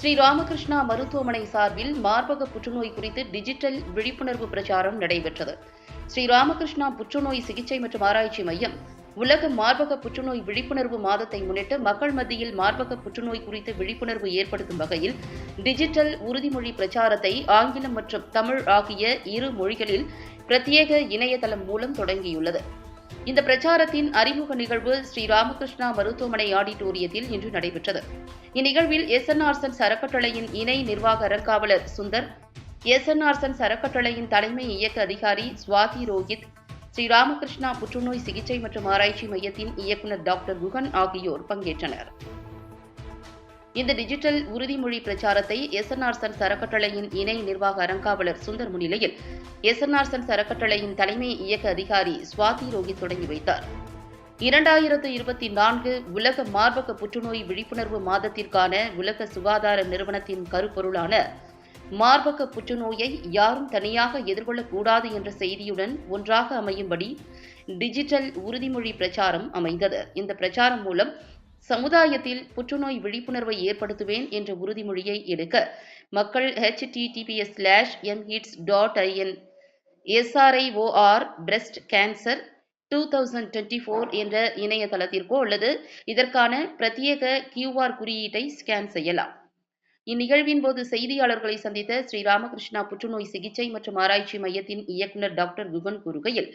ஸ்ரீ ராமகிருஷ்ணா மருத்துவமனை சார்பில் மார்பக புற்றுநோய் குறித்து டிஜிட்டல் விழிப்புணர்வு பிரச்சாரம் நடைபெற்றது. ஸ்ரீ ராமகிருஷ்ணா புற்றுநோய் சிகிச்சை மற்றும் ஆராய்ச்சி மையம் உலக மார்பக புற்றுநோய் விழிப்புணர்வு மாதத்தை முன்னிட்டு மக்கள் மத்தியில் மார்பக புற்றுநோய் குறித்து விழிப்புணர்வு ஏற்படுத்தும் வகையில் டிஜிட்டல் உறுதிமொழி பிரச்சாரத்தை ஆங்கிலம் மற்றும் தமிழ் ஆகிய இரு மொழிகளில் பிரத்யேக இணையதளம் மூலம் தொடங்கியுள்ளது. இந்த பிரச்சாரத்தின் அறிமுக நிகழ்வு ஸ்ரீ ராமகிருஷ்ணா மருத்துவமனை ஆடிட்டோரியத்தில் இன்று நடைபெற்றது. இந்நிகழ்வில் எஸ்என்ஆர்சன் சரக்கட்டளையின் இணை நிர்வாக அறங்காவலர் சுந்தர் எஸ். என்ஆர்சன் சரக்கட்டளையின் தலைமை இயக்க அதிகாரி சுவாதி ரோஹித் ஸ்ரீ ராமகிருஷ்ணா புற்றுநோய் சிகிச்சை மற்றும் ஆராய்ச்சி மையத்தின் இயக்குநர் டாக்டர் குகன் ஆகியோர் பங்கேற்றனர். இந்த டிஜிட்டல் உறுதிமொழி பிரச்சாரத்தை எஸ்என்ஆர்சன் சரக்கட்டளையின் இணை நிர்வாக அறங்காவலர் சுந்தர் முன்னிலையில் எஸ்என்ஆர்சன் சரக்கட்டளையின் தலைமை இயக்க அதிகாரி சுவாதி ரோஹித் தொடங்கி வைத்தார். இரண்டாயிரத்து இருபத்தி நான்கு உலக மார்பக புற்றுநோய் விழிப்புணர்வு மாதத்திற்கான உலக சுகாதார நிறுவனத்தின் கருப்பொருளான மார்பக புற்றுநோயை யாரும் தனியாக எதிர்கொள்ளக்கூடாது என்ற செய்தியுடன் ஒன்றாக அமையும்படி டிஜிட்டல் உறுதிமொழி பிரச்சாரம் அமைந்தது. இந்த பிரச்சாரம் மூலம் சமுதாயத்தில் புற்றுநோய் விழிப்புணர்வை ஏற்படுத்துவேன் என்ற உறுதிமொழியை எடுக்க மக்கள் HTTPS slash mhits dot IN S R I O R breast cancer two thousand twenty four என்ற இணையதளத்திற்கோ அல்லது இதற்கான பிரத்யேக கியூஆர் குறியீட்டை ஸ்கேன் செய்யலாம். இந்நிகழ்வின் போது செய்தியாளர்களை சந்தித்த ஸ்ரீ ராமகிருஷ்ணா புற்றுநோய் சிகிச்சை மற்றும் ஆராய்ச்சி மையத்தின் இயக்குநர் டாக்டர் குகன் கூறுகையில்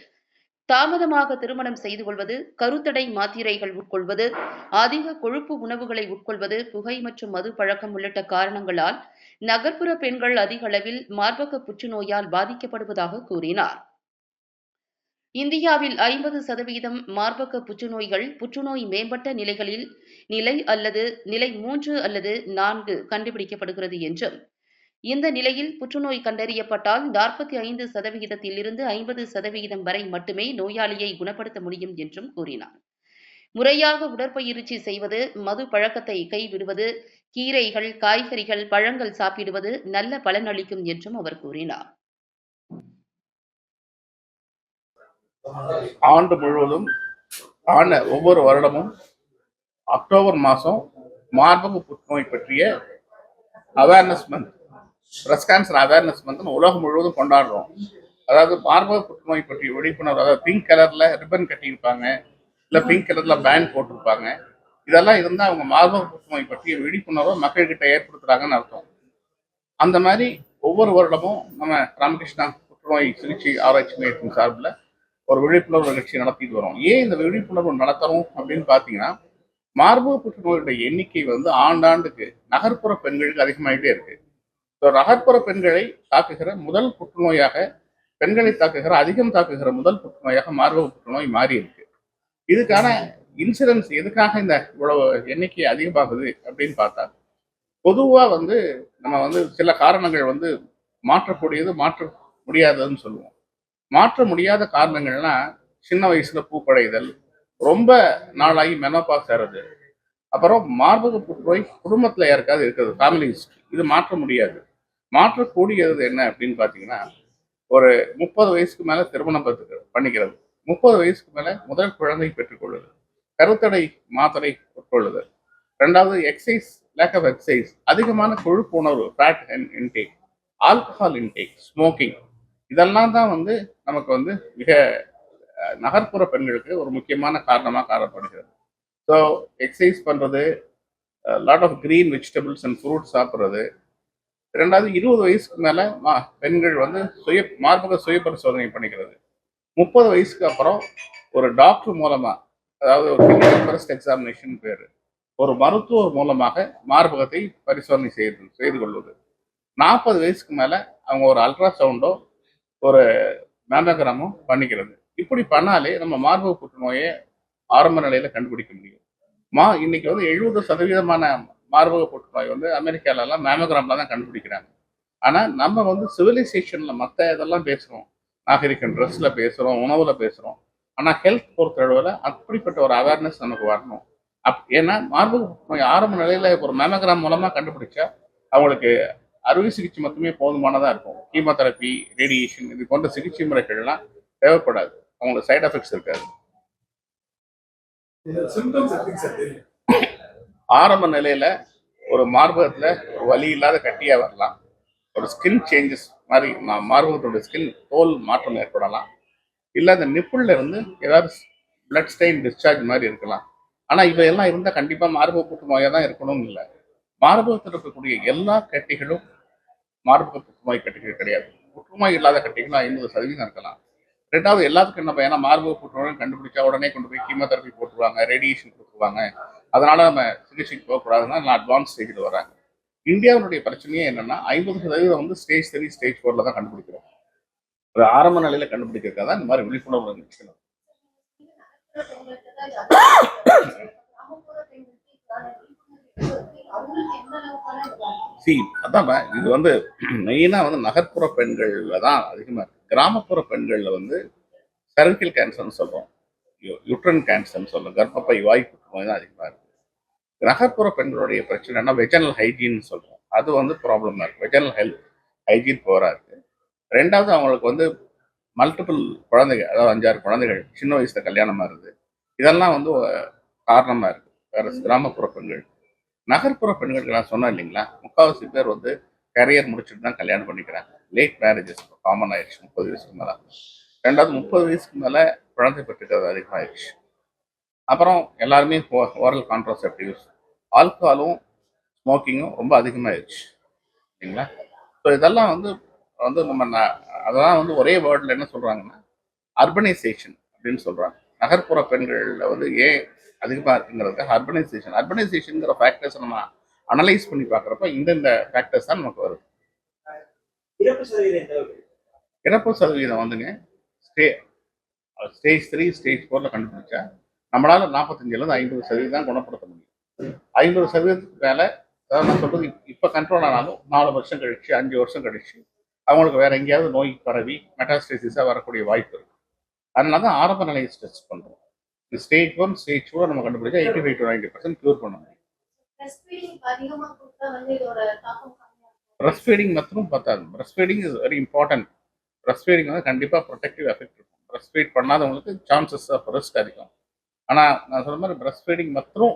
தாமதமாக திருமணம் செய்து கொள்வது கருத்தடை மாத்திரைகள் உட்கொள்வது அதிக கொழுப்பு உணவுகளை உட்கொள்வது புகை மற்றும் மது பழக்கம் உள்ளிட்ட காரணங்களால் நகர்ப்புற பெண்கள் அதிக அளவில் மார்பக புற்றுநோயால் பாதிக்கப்படுவதாக கூறினார். இந்தியாவில் ஐம்பது சதவீதம் மார்பக புற்றுநோய்கள் புற்றுநோய் மேம்பட்ட நிலைகளில் நிலை அல்லது நிலை மூன்று அல்லது நான்கு கண்டுபிடிக்கப்படுகிறது என்றும் இந்த நிலையில் புற்றுநோய் கண்டறியப்பட்டால் நாற்பத்தி ஐந்து சதவிகிதத்திலிருந்து ஐம்பது சதவிகிதம் வரை மட்டுமே நோயாளியை குணப்படுத்த முடியும் என்றும் கூறினார். முறையாக உடற்பயிற்சி செய்வது மது பழக்கத்தை கைவிடுவது கீரைகள் காய்கறிகள் பழங்கள் சாப்பிடுவது நல்ல பலனளிக்கும் என்றும் அவர் கூறினார். ஆண்டு முழுவதும் ஆன ஒவ்வொரு வருடமும் அக்டோபர் மாதம் மார்பக புற்றுநோய் பற்றிய awareness month breast cancer awareness நம்ம உலகம் முழுவதும் கொண்டாடுறோம். அதாவது மார்பக புற்றுநோய் பற்றி விழிப்புணர்வு அதாவது பிங்க் கலரில் ரிப்பன் கட்டியிருப்பாங்க இல்லை பிங்க் கலரில் பேண்ட் போட்டிருப்பாங்க. இதெல்லாம் இருந்தால் அவங்க மார்பக புற்றுநோய் பற்றிய விழிப்புணர்வை மக்கள்கிட்ட ஏற்படுத்துறாங்கன்னு அர்த்தம். அந்த மாதிரி ஒவ்வொரு வருடமும் நம்ம ராமகிருஷ்ணா புற்றுநோய் சிகிச்சை ஆராய்ச்சி மையத்தின் சார்பில் ஒரு விழிப்புணர்வு நிகழ்ச்சி நடத்திட்டு வரோம். ஏன் இந்த விழிப்புணர்வு நடத்துகிறோம் அப்படின்னு பார்த்தீங்கன்னா மார்பக புற்றுநோயுடைய எண்ணிக்கை வந்து ஆண்டாண்டுக்கு நகர்ப்புற பெண்களுக்கு அதிகமாகிட்டே இருக்கு. ஸோ நகர்ப்புற பெண்களை தாக்குகிற முதல் புற்றுநோயாக பெண்களை தாக்குகிற அதிகம் தாக்குகிற முதல் புற்றுநோயாக மார்பக புற்றுநோய் மாறி இருக்கு இதுக்கான இன்சிடென்ஸ் எதுக்காக இந்த இவ்வளவு எண்ணிக்கை அதிகமாகுது அப்படின்னு பார்த்தா பொதுவாக வந்து நம்ம வந்து சில காரணங்கள் வந்து மாற்றக்கூடியது மாற்ற முடியாததுன்னு சொல்லுவோம். மாற்ற முடியாத காரணங்கள்லாம் சின்ன வயசுல பூப்படைதல் ரொம்ப நாளாகி மெனோபாஸ் ஏறது அப்புறம் மார்பக புற்றுநோய் குடும்பத்தில் யாருக்காவது இருக்கிறது ஃபேமிலி ஹிஸ்ட்ரி இது மாற்ற முடியாது. மாற்றக்கூடியது என்ன அப்படின்னு பார்த்தீங்கன்னா ஒரு முப்பது வயசுக்கு மேலே திருமணம் பெற்று பண்ணிக்கிறது. முப்பது வயசுக்கு மேலே முதல் குழந்தை பெற்றுக்கொள்ளுது கருத்தடை மாத்திரை உட்கொள்ளுது ரெண்டாவது எக்ஸசைஸ் லேக் ஆஃப் எக்ஸசைஸ் அதிகமான கொழுப்பு உணர்வு fat intake alcohol intake smoking இதெல்லாம் தான் வந்து நமக்கு வந்து மிக நகர்ப்புற பெண்களுக்கு ஒரு முக்கியமான காரணமாக காணப்படுகிறது. ஸோ எக்ஸசைஸ் பண்ணுறது lot of green vegetables and fruits சாப்பிட்றது ரெண்டாவது இருபது வயசுக்கு மேலே மா பெண்கள் வந்து சுய மார்பக சுய பரிசோதனை பண்ணிக்கிறது. முப்பது வயசுக்கு அப்புறம் ஒரு டாக்டர் மூலமாக அதாவது ஒரு கிளினிக்கல் ஃபர்ஸ்ட் எக்ஸாமினேஷன் பேர் ஒரு மருத்துவர் மூலமாக மார்பகத்தை பரிசோதனை செய்து செய்து கொள்வது. நாற்பது வயசுக்கு மேலே அவங்க ஒரு அல்ட்ராசவுண்டோ ஒரு மேமோகிராமோ பண்ணிக்கிறது. இப்படி பண்ணாலே நம்ம மார்பக புற்றுநோயை ஆரம்ப நிலையில கண்டுபிடிக்க முடியும். மா இன்னைக்கு வந்து எழுபது சதவீதமான மார்பக புற்றுநோய் வந்து அமெரிக்காலலாம் மேமோகிராம்ல தான் கண்டுபிடிக்கிறாங்க. ஆனால் நம்ம வந்து சிவிலைசேஷனில் மற்ற இதெல்லாம் பேசுகிறோம் நாகரிகம் ட்ரெஸ்ல பேசுகிறோம் உணவில் பேசுகிறோம் ஆனால் ஹெல்த் பொறுத்தளவில் அப்படிப்பட்ட ஒரு அவேர்னஸ் நமக்கு வரணும். அப் ஏன்னா மார்பக புற்றுநோய் ஆரம்ப நிலையில் ஒரு மேமோகிராம் மூலமா கண்டுபிடிச்சா அவங்களுக்கு அறுவை சிகிச்சை மட்டுமே போதுமானதாக இருக்கும். கீமோதெரப்பி ரேடியேஷன் இது போன்ற சிகிச்சை முறைகள்லாம் தேவைப்படாது. அவங்களுக்கு சைட் எஃபெக்ட்ஸ் இருக்காது. ஆரம்ப நிலையில ஒரு மார்பகத்தில் ஒரு வலி இல்லாத கட்டியாக வரலாம். ஒரு ஸ்கின் சேஞ்சஸ் மாதிரி மா- மார்பகத்தோட ஸ்கின் தோல் மாற்றம் ஏற்படலாம். இல்லை அந்த நிப்புளில் இருந்து ஏதாவது பிளட் ஸ்டெயின் டிஸ்சார்ஜ் மாதிரி இருக்கலாம். ஆனால் இவையெல்லாம் இருந்தால் கண்டிப்பாக மார்பக புற்றுநோயாக தான் இருக்கணும்னு இல்லை. மார்பகத்தில் இருக்கக்கூடிய எல்லா கட்டிகளும் மார்பக புற்றுநோய் கட்டிகள் கிடையாது. புற்றுநோய் இல்லாத கட்டிகளும் ஐம்பது சதவீதம் இருக்கலாம். ரெண்டாவது எல்லாத்துக்கும் என்ன ஏன்னா மார்பக புற்றுநோய் கண்டுபிடிச்சா உடனே கொண்டு போய் கீமோதெரப்பி போட்டுருவாங்க ரேடியேஷன் கொடுத்துருவாங்க. அதனால் நம்ம சிகிச்சைக்கு போகக்கூடாதுன்னா நான் அட்வான்ஸ் ஸ்டேஜில் வராங்க இந்தியாவினுடைய பிரச்சனையே என்னென்னா ஐம்பது சதவீதம் வந்து ஸ்டேஜ் த்ரீ ஸ்டேஜ் ஃபோரில் தான் கண்டுபிடிக்கிறோம். ஒரு ஆரம்ப நிலையில் கண்டுபிடிக்கிறதுக்காக தான் இந்த மாதிரி விழிப்புணர்வு நிகழ்ச்சிகள் சி அதான் இது வந்து மெயினாக வந்து நகர்ப்புற பெண்களில் தான் அதிகமாக இருக்கு. கிராமப்புற பெண்களில் வந்து சர்விக்கல் கேன்சர்னு சொல்கிறோம் யுட்ரன் கேன்சர்னு சொல்கிறோம் கர்ப்பப்பை வாய் புற்றுநோய் தான் அதிகமாக இருக்கு. நகர்ப்புற பெண்களுடைய பிரச்சனைனா வெஜனல் ஹைஜீன் சொல்றோம். அது வந்து ப்ராப்ளமா இருக்கு. வெஜனல் ஹெல்த் ஹைஜீன் போரா இருக்கு. ரெண்டாவது அவங்களுக்கு வந்து மல்டிபிள் குழந்தைகள் அதாவது அஞ்சாறு குழந்தைகள் சின்ன வயசுல கல்யாணமா இருக்குது இதெல்லாம் வந்து அஹ், காரணமா இருக்கு. வேற கிராமப்புற பெண்கள். நகர்ப்புற பெண்களுக்கு நான் சொன்னேன் இல்லைங்களா முக்காவாசி பேர் வந்து கரியர் முடிச்சுட்டு தான் கல்யாணம் பண்ணிக்கிறாங்க. லேட் மேரேஜஸ் காமன் ஆயிடுச்சு. முப்பது வயசுக்கு மேலே. ரெண்டாவது முப்பது வயசுக்கு மேலே குழந்தை பெற்றுக்கிறது அதிகமாகிடுச்சு அப்புறம் எல்லாருமே ஓரல் கான்ட்ராசெப்டிவ்ஸ் ஆல்கஹாலும் ஸ்மோக்கிங்கும் ரொம்ப அதிகமாகிடுச்சு சரிங்களா? ஸோ இதெல்லாம் வந்து வந்து நம்ம அதெல்லாம் வந்து ஒரே வேர்டில் என்ன சொல்கிறாங்கன்னா அர்பனைசேஷன் அப்படின்னு சொல்கிறாங்க நகர்ப்புற பெண்களில் வந்து ஏன் அதிகமாக இருக்குங்கிறதுக்கு அர்பனைசேஷன் அர்பனைசேஷனுங்கிற ஃபேக்டர்ஸ் நம்ம அனலைஸ் பண்ணி பார்க்குறப்ப இந்தந்த ஃபேக்டர்ஸ் தான் நமக்கு வருது இறப்பு சதவீதம் வந்துங்க ஸ்டே ஸ்டேஜ் த்ரீ ஸ்டேஜ் ஃபோரில் கண்டுபிடிச்சா நம்மளால நாற்பத்தஞ்சிலேருந்து ஐம்பது சதவீதம் குணப்படுத்த ஐம்பது சதவீதத்துக்கு மேலே அதாவது நான் சொல்றது இப்போ கண்ட்ரோல் ஆனாலும் நாலு வருஷம் கழிச்சு அஞ்சு வருஷம் கழிச்சு அவங்களுக்கு வேற எங்கேயாவது நோய் பரவி மெட்டாஸ்டேசிஸாக வரக்கூடிய வாய்ப்பு இருக்கு. அதனால தான் ஆரம்ப நிலையை ஸ்ட்ரெஸ் பண்ணுறோம் ஸ்டேஜ் ஒன் ஸ்டேஜ் டூ நம்ம கண்டுபிடிச்சா eighty five to ninety percent cure பண்ண முடியும். பிரஸ்ட் ஃபீடிங் மாத்திரம் பத்தாது. Breastfeeding is very important breastfeeding வந்து கண்டிப்பாக ப்ரொடெக்டிவ் எஃபெக்ட் இருக்கும். பிரஸ்ட் ஃபீட் பண்ணாதவங்களுக்கு சான்சஸ் ஆஃப் ரிஸ்க் அதிகம். ஆனால் நான் சொன்ன மாதிரி பிரஸ்ட் ஃபீடிங் மாத்திரம்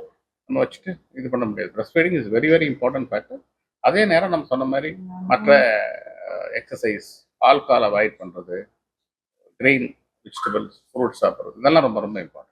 நம்ம வச்சுட்டு இது பண்ண முடியாது. Breastfeeding is very very important factor அதே நேரம் நம்ம சொன்ன மாதிரி மற்ற எக்ஸசைஸ் ஆல்கஹால் அவாய்ட் பண்ணுறது கிரெயின் வெஜிடபிள்ஸ் ஃப்ரூட்ஸ் சாப்பிட்றது இதெல்லாம் ரொம்ப ரொம்ப இம்பார்ட்டன்ட்